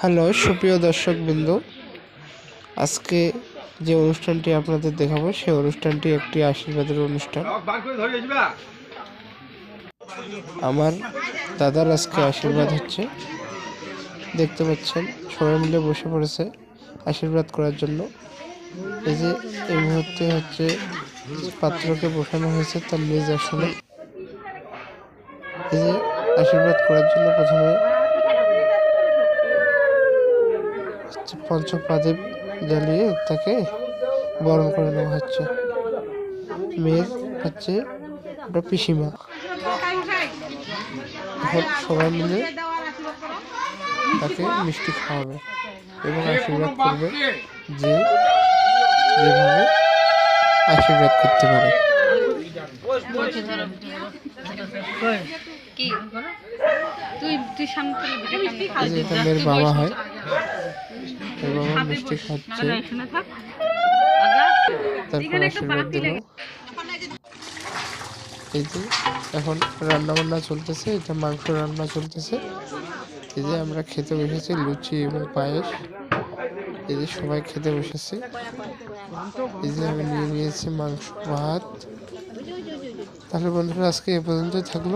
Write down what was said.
Hello, সুপ্রিয় দর্শক বিন্দু আজকে যে অনুষ্ঠানটি আপনাদের দেখাবো, সেই অনুষ্ঠানটি একটি আশীর্বাদের অনুষ্ঠান। আমার দাদার আজকে আশীর্বাদ হচ্ছে। দেখতে পাচ্ছেন, সবাই মিলে বসে পড়েছে আশীর্বাদ করার জন্য। এই যে, এই মুহূর্তে হচ্ছে পাত্রকে বসানো হয়েছে তার নিজ আসনে। এই যে, আশীর্বাদ করার জন্য প্রথমে হচ্ছে পঞ্চপ্রাদীপ জ্বালিয়ে তাকে বরণ করে নেওয়া হচ্ছে। মেয়ের হচ্ছে ওটা পিসিমা। এখন সবাই মিলে তাকে মিষ্টি খাওয়াবে এবং আশীর্বাদ করবে যে যেভাবে আশীর্বাদ করতে পারে। বাবা হয়। বাবা মিষ্টি খাচ্ছে। তারপর আশীর্বাদ দিল এই যে এখন রান্না বান্না চলতেছে এটা মাংস রান্না চলতেছে। এই যে আমরা খেতে বসেছি লুচি এবং পায়েস। এই যে সবাই খেতে বসেছে। এই যে আমি নিয়ে নিয়েছি মাংস ভাত। তাহলে বন্ধুরা আজকে এ পর্যন্তই থাকল।